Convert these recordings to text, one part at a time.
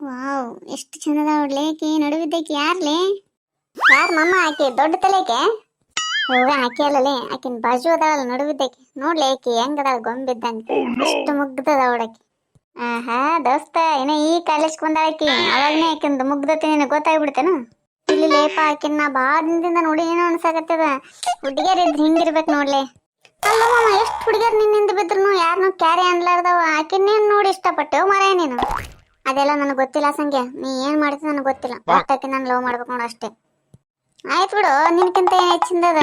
Wow ಎಷ್ಟು ಚಂದದ ನೋಡ್ಲೇಕಿ ನಡುವಿದ್ದಕ್ಕೆ ಯಾರ್ಲೇ? ಯಾರ್ ಮಮ್ಮ ಆಕೆ ದೊಡ್ಡ ತಲೆಕೆ ಹೋಗ ಆಕೆ ಅಲ್ಲಲೆ ಆಕಿನ ಬಾಜು ಅದಾವಲ್ಲ ನಡುವಿದ್ದಕ್ಕೆ ನೋಡ್ಲಿ ಆಕಿ ಹೆಂಗದಾಳ ಗೊಂಬಿದ್ದಂಗೆ. ಎಷ್ಟು ಮುಗ್ದದ ಅವಳಕಿ ಆಹಾ ದೋಸ್ತ ಏನ ಈ ಕಾಲೇಜ್ಗೆ ಬಂದಾಳಕಿ ಅವಾಗನೇ ಆಕಿಂದು ಮುಗ್ಧತೆ ನಿನಗೆ ಗೊತ್ತಾಗ್ಬಿಡ್ತೇನು? ಇಲ್ಲಿ ಲೇಪ ಆಕಿನ ನಾ ಭಾಳ ದಿನದಿಂದ ನೋಡಿ ಏನೋ ಅನ್ಸಾಕತ್ತದ. ಹುಡುಗಿಯರ್ ಇದ್ರೆ ಹಿಂಗಿರ್ಬೇಕು ನೋಡ್ಲೆ. ಅಲ್ಲ ಮಾಮ ಎಷ್ಟು ಹುಡುಗಿಯರ್ ನಿನ್ನಿಂದ ಬಿದ್ರು ಯಾರನ್ನೂ ಕ್ಯಾರಿ ಅನ್ಲಾರ್ದವ. ಆಕಿನ್ನೇನು ನೋಡಿ ಇಷ್ಟಪಟ್ಟೆವು ಮರ ನೀನು? ಅದೆಲ್ಲ ನನಗೆ ಗೊತ್ತಿಲ್ಲ ಸಂಖ್ಯೆ ನೀ ಏನ್ ಮಾಡ್ತೀನಿ ನನಗೆ ಗೊತ್ತಿಲ್ಲ. ಒಟ್ಟಾಕಿ ನಾನು ಲವ್ ಮಾಡ್ಬೇಕು ನೋಡು ಅಷ್ಟೇ. ಆಯ್ತು ಬಿಡು ನಿನ್ಕಿಂತ ಏನು ಹೆಚ್ಚಿಂದದ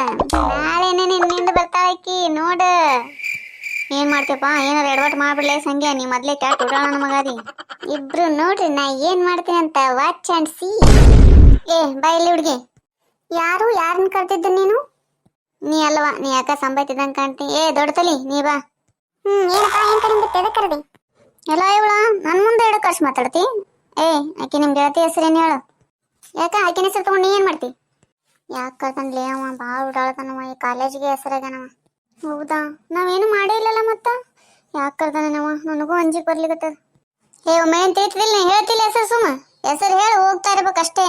ನಾಳೆನೇ ನಿನ್ನಿಂದ ಬರ್ತಾಳಕ್ಕಿ ನೋಡ. ಏನ್ ಮಾಡ್ತೀಯಪ್ಪ? ಏನಾರ ಎಡವಟ್ ಮಾಡ್ಬಿಡ್ಲೇ ಸಂಖ್ಯೆ ನೀ ಮೊದ್ಲೇ ಕ್ಯಾಟ್ ಉಡೋಣ ನನ್ನ ಮಗಾದಿ ಇಬ್ರು ನೋಡ್ರಿ ನಾ ಏನ್ ಮಾಡ್ತೀನಿ ಅಂತ ವಾಚ್ ಅಂಡ್ ಸಿ ಏ ಬಾ ಇಲ್ಲಿ ಹುಡುಗಿ. ಯಾರು ಯಾರನ್ನ ಕರ್ತಿದ್ದ ನೀನು? ನೀ ಅಲ್ವಾ? ನೀ ಯಾಕ ಸಂಬೈತಿದ್ದಂಗ ಕಾಣ್ತಿ? ಏ ದೊಡ್ಡ ತಲಿ ನೀ ಬಾ. ಹ್ಮ್ ಏನಪ್ಪ ಏನ್ ಕಡಿಮೆ ಕರದಿ? ಎಲ್ಲ ಇವಳ ನನ್ನ ಮುಂದೆ ಇಡೋ ಕರ್ಸ್ ಮಾತಾಡ್ತಿ. ಏ, ಆಕೆ ನಿಮ್ ಗೆಳತಿ ಹೆಸರೇನು ಹೇಳು? ಯಾಕ, ಆಕಿನ ಹೆಸರು ತಗೊಂಡು ಏನ್ ಮಾಡ್ತಿ? ಯಾಕೆ ಲೇ ಅವ ಭಾಳ ಉಡಾಳ್ತಾನವ ಈ ಕಾಲೇಜಿಗೆ ಹೆಸರಾಗನವ ಹೌದಾ? ನಾವೇನು ಮಾಡೇ ಇಲ್ಲಲ್ಲ ಮತ್ತ? ಯಾಕೆ ಕರ್ತಾನವ ನನಗೂ ಅಂಜಿಗೆ ಬರ್ಲಿಕತ್ತದ. ಏ, ಒಮ್ಮೆ ಏನ್ ತಿಳಿತಿಲ್ಲ ಹೇಳ್ತಿಲ್ಲ ಹೆಸರು ಸುಮ್ಮ ಹೆಸರು ಹೇಳಿ, ಹೋಗ್ತಾ ಇರ್ಬೇಕಷ್ಟೇ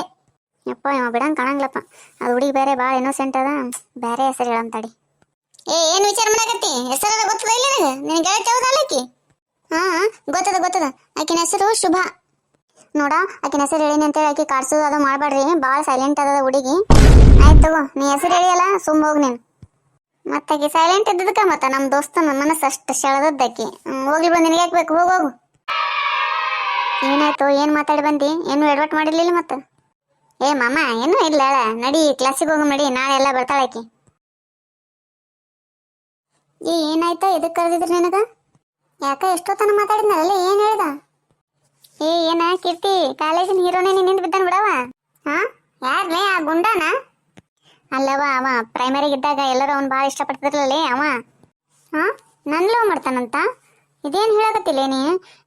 ಯಪ್ಪ, ಇವ ಬಿಡಂಗ್ ಕಾಣಂಗಿಲ್ಲಪ್ಪ. ಅದು ಹುಡುಗಿ ಬೇರೆ ಭಾಳ ಇನ್ನೋಸೆಂಟ್ ಅದ. ಬೇರೆ ಹೆಸರು ಹೇಳಂತಾಡಿ. ಏ, ಏನು ವಿಚಾರ ಮಾಡಕತ್ತಿ? ಹೆಸರು ಗೊತ್ತದ ಇಲ್ಲ ನಿನಗೆ? ನಿನ್ ಗೆಳತಿ ಹೌದಲ್ಲ ಆಕಿ? ಹಾ, ಗೊತ್ತದ ಗೊತ್ತದ. ಆಕಿನ ಹೆಸರು ಶುಭ. ನೋಡ, ಆಕಿನ ಹೆಸರು ಹೇಳಿನಿ ಅಂತೇಳಿ ಆಕಿ ಕಾಡ್ಸೋದು ಅದು ಮಾಡಬೇಡ್ರಿ ಭಾಳ ಸೈಲೆಂಟ್ ಅದ ಹುಡುಗಿ. ಆಯ್ತು ತಗೋ, ನೀ ಹೆಸರು ಹೇಳಿಯಲ್ಲ ಸುಮ್ಮ ಹೋಗ್ ನೀನು. ಮತ್ತಾಕಿ ಸೈಲೆಂಟ್ ಇದ್ದದಕ್ಕ ಮತ್ತ ನಮ್ಮ ದೋಸ್ತನ ಮನಸ್ಸು ಅಷ್ಟು ಸೆಳೆದದ್ದಾಕಿ ಹೋಗ್ಲಿ ಬಂದು, ನಿನಗೆ ಹಾಕ್ಬೇಕು ಬೇಕು? ಹೋಗ್, ಹೋಗು. ಏನಾಯ್ತು, ಏನು ಮಾತಾಡಿ ಬಂದಿ? ಏನು ಎಡ್ವಟ್ ಮಾಡಿರ್ಲಿಲ್ಲ ಮತ್ತ? ಏ, ಮಾಮ, ಏನು ಇಲ್ಲ. ನಡಿ ಕ್ಲಾಸಿಗೆ ಹೋಗು ನಡಿ, ನಾಳೆ ಎಲ್ಲ ಬರ್ತಾಳಾಕಿ ಏ, ಏನಾಯ್ತು? ಎದಕ್ಕೆ ಕರೆದಿದ್ರಿ ನಿನಗ? ಯಾಕ ಎಷ್ಟೊತ್ತನ ಮಾತಾಡಿದ್ನಲ್ಲ ಏನ್ ಹೇಳ್ದ? ಏ, ಏನ ಕೀರ್ತಿ, ಕಾಲೇಜಿನ ಹೀರೋನೇ ನಿನ್ನಿಂದ ಬಿದ್ದಾನ ಬಿಡವ ಹಾ? ಯಾರ್ಲೇ ಆ ಗುಂಡಾನ? ಅಲ್ಲವ ಅವ ಪ್ರೈಮರಿಗೆ ಇದ್ದಾಗ ಎಲ್ಲರೂ ಅವ್ನು ಭಾಳ ಇಷ್ಟಪಡ್ತಿದ್ರಲ್ಲೇ ಅವ. ಹಾ? ನನ್ ಲವ್ ಮಾಡ್ತಾನಂತ? ಇದೇನ್ ಹೇಳಕತ್ತಿಲ್ಲ ನೀ?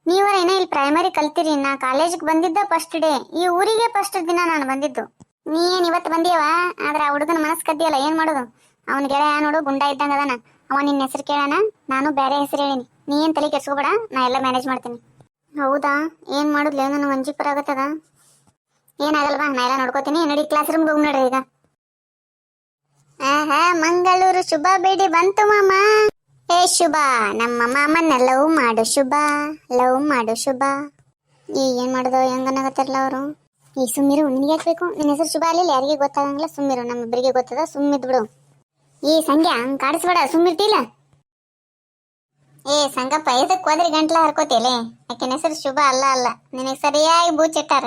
ನೀವರ ಏನ ಇಲ್ಲಿ ಪ್ರೈಮರಿ ಕಲ್ತಿರಿ, ನಾ ಕಾಲೇಜಿಗೆ ಬಂದಿದ್ದ ಫಸ್ಟ್ ಡೇ ಈ ಊರಿಗೆ ಫಸ್ಟ್ ದಿನ ನಾನು ಬಂದಿದ್ದು. ನೀ ಏನ್ ಇವತ್ತು ಬಂದಿಯವ ಆದ್ರೆ ಆ ಹುಡುಗನ ಮನಸ್ಸು ಕದ್ದಿಯಲ್ಲ, ಏನ್ ಮಾಡೋದು? ಅವನ ಗೆಳೆಯ ನೋಡು, ಗುಂಡ ಇದ್ದಂಗ ಅದಾನ. ಅವ ನಿನ್ನ ಹೆಸರು ಕೇಳಾನ ನಾನು ಬೇರೆ ಹೆಸರು ಹೇಳಿನಿ. ನೀ ಏನ್ ತಲೆ ಕೆಡ್ಸ್ಕೊಬೇಡ, ನಾ ಎಲ್ಲ ಮ್ಯಾನೇಜ್ ಮಾಡ್ತೀನಿ. ಹೌದಾ? ಏನ್ ಮಾಡುದ್ಲೆ? ನನಗೆ ಅಂಜಿಪುರ ಆಗತ್ತದ? ಏನಾಗಲ್ವಾ ನಾ ಎಲ್ಲ ನೋಡ್ಕೋತೀನಿ. ನಡಿ ಕ್ಲಾಸ್ ರೂಮ್ಗೆ ಹೋಗಿ ನೋಡ್ರಿ ಈಗ. ಆಹಾ, ಮಂಗಳೂರು ಶುಭ ಬೇಡಿ ಬಂತು ಮಾಮ. ಏ ಶುಭ, ನಮ್ಮ ಮಾಮನ್ನ ಲವ್ ಮಾಡು ಶುಭ, ಲವ್ ಮಾಡು ಶುಭ. ಈ ಏನ್ ಮಾಡೋದು ಹೆಂಗನಾಗತ್ತಾರಲ್ಲ ಅವರು? ಈ ಸುಮ್ಮಿರು, ನಿನಗೆ ಬೇಕು? ನಿನ್ನ ಹೆಸರು ಶುಭ ಅಲ್ಲಿಲ್ಲ ಯಾರಿಗೆ ಗೊತ್ತಾಗಂಗಿಲ್ಲ? ಸುಮ್ಮಿರು ನಮ್ಮಿಬ್ಬರಿಗೆ ಗೊತ್ತದ? ಸುಮ್ಮಿದ್ ಬಿಡು. ಈ ಸಂಗ್ಯಾ ಹಂಗ್ ಕಾಡಿಸ್ಬೇಡ. ಸುಮ್ಮಿರ್ತಿಲ್ಲ ಏ, ಸಂಗಪ್ಪ ಇದಕ್ಕೆ ಹೋದ್ರೆ? ಗಂಟ್ಲ ಹರ್ಕೋತಿಯಲೇ ಆಕಿನ ಹೆಸರು ಶುಭ ಅಲ್ಲ ಅಲ್ಲ. ನಿನಗೆ ಸರಿಯಾಗಿ ಬೂಚಿಟ್ಟಾರ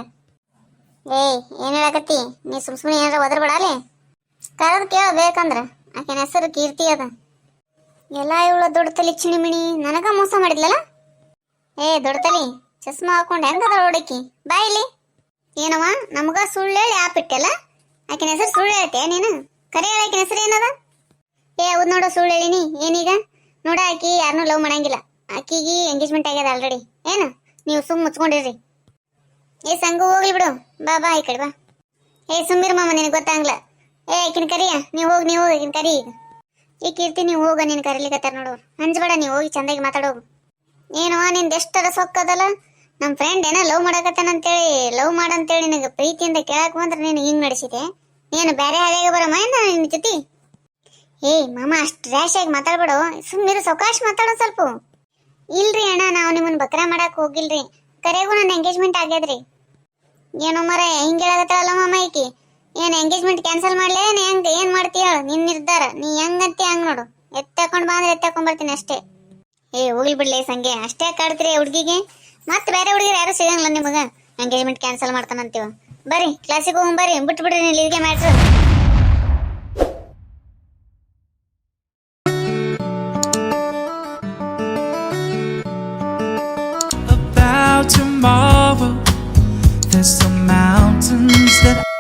ಏಯ್ ಏನು ಹೇಳಕತ್ತಿ? ನೀ ಸುಮ್ ಸುಮ್ಮನೆ ಏನಾರ ಒದರ್ಬೇಡಲೇ ಕರೆದು ಕೇಳಬೇಕಂದ್ರ ಆಕಿನ ಹೆಸರು ಕೀರ್ತಿ ಅದ. ಎಲ್ಲ ಇವಳ ದೊಡ್ಡ ತಲಿ ಚಿಣಿಮಿಣಿ, ನನಗ ಮೋಸ ಮಾಡಿದ್ಲಲ್ಲ? ಏ, ದೊಡ್ಡ ತಲಿ, ಚಸ್ಮಾ ಹಾಕೊಂಡು ಹೆಂಗದ ಹುಡುಕಿ? ಬಾ ಇಲ್ಲಿ. ಏನವ ನಮಗ ಸುಳ್ಳು ಹೇಳಿ ಆಪಿಟ್ಟೆಲ್ಲ ಆಕಿನ ಹೆಸರು ಸುಳ್ಳು ಹೇಳ್ತೆ ನೀನು? ಕರೆ ಹೇಳ, ಆಕಿನ ಹೆಸರು ಏನದ? ಏ ಹೌದ್ ನೋಡು, ಸುಳ್ಳು ಹೇಳಿನಿ. ಏನೀಗ? ನೋಡ ಆಕಿ ಯಾರನ್ನೂ ಲವ್ ಮಾಡಂಗಿಲ್ಲ. ಆಕಿಗೆ ಎಂಗೇಜ್ಮೆಂಟ್ ಆಗ್ಯದ ಆಲ್ರೆಡಿ ಏನು? ನೀವು ಸುಮ್ ಮುಚ್ಕೊಂಡಿರ್ರಿ. ಏ ಸಂಗು, ಹೋಗ್ಲಿ ಬಿಡು. ಬಾ ಬಾ ಈ ಕಡೆ ಬಾ. ಏ ಸುಮ್ಮಿರ್ ಮಾಮ, ನಿನಗೆ ಗೊತ್ತಾಗ್ಲ. ಏ ಆಕಿನ ಕರಿಯ, ನೀವು ಹೋಗಿ ನೀವು ಹೋಗಿ ಆಕಿನ ಕರಿ ಈಗ. ಈ ಕೀರ್ತಿ, ನೀವು ಹೋಗ, ನೀನು ಕರೀಲಿಕತ್ತಾರ ನೋಡು. ಹಂಚ್ಬೇಡ ನೀವು ಹೋಗಿ ಚಂದಾಗಿ ಮಾತಾಡೋಗು. ಏನೋ, ನಿಂದ ಎಷ್ಟರ ಸೊಕ್ಕದಲ್ಲ ನಮ್ಮ ಫ್ರೆಂಡ್ ಏನೋ ಲವ್ ಮಾಡಕತ್ತಾನಂತೇಳಿ ಲವ್ ಮಾಡಂತೇಳಿ ನಿನಗೆ ಪ್ರೀತಿಯಿಂದ ಕೇಳಕ್ ಬಂದ್ರೆ ನೀನು ಹಿಂಗ್ ನಡೆಸಿದೆ ನೀನು ಬೇರೆ ಹಾದಿಯಾಗ ಬರಮ್ಮ, ಏನ ನಿನ್ನ ಜೊತೆ? ಏಯ್ ಮಾಮ, ಅಷ್ಟು ರ್ಯಾಶ್ ಆಗಿ ಮಾತಾಡ್ಬೇಡು. ಸುಮ್ಮನೆ ಸೌಕಾಶ್ ಮಾತಾಡೋ ಸ್ವಲ್ಪ. ಇಲ್ರಿ ಅಣ್ಣ, ನಾವು ನಿಮ್ಮನ್ನ ಬಕ್ರ ಮಾಡಕ್ ಹೋಗಿಲ್ರಿ. ಕರೆಗೂ ನನ್ನ ಎಂಗೇಜ್ಮೆಂಟ್ ಆಗ್ಯದ್ರಿ. ಏನೋ ಮರ, ಹಿಂಗೆ ಹೇಳಕತ್ತಾಳಲ್ಲ ಮಾಮ ಈಕಿ. ಏನ್ ಎಂಗೇಜ್ಮೆಂಟ್ ಕ್ಯಾನ್ಸಲ್ ಮಾಡ್ಲೇ? ನೀ ಹೆಂಗ್, ಏನ್ ಮಾಡ್ತೀಯ ನಿನ್ ನಿರ್ಧಾರ. ನೀ ಹೆಂಗಂತಿ ಹಂಗ್ ನೋಡು. ಎತ್ತಾಕೊಂಡ್ ಬಾ ಅಂದ್ರೆ ಎತ್ತಾಕೊಂಡ್ ಬರ್ತೀನಿ ಅಷ್ಟೇ. ಏ, ಹೋಗ್ಲಿ ಬಿಡ್ಲಿ ಸಂಗೆ. ಅಷ್ಟೇ ಕಾಡ್ತೀರಿ ಹುಡುಗಿಗೆ? ಮತ್ತೆ ಬೇರೆ ಹುಡುಗಿರು ಯಾರು ಸಿಗಂಗಿಲ್ಲ ನಿಮಗ? ಎಂಗೇಜ್ಮೆಂಟ್ ಕ್ಯಾನ್ಸಲ್ ಮಾಡ್ತಾನಂತೀವ. ಬರ್ರಿ ಕ್ಲಾಸಿಗೆ ಹೋಗಿ ಬರ್ರಿ. ಬಿಟ್ಬಿಡ್ರಿ ಇಲ್ಲಿಗೆ matter. tomorrow. There's some mountains that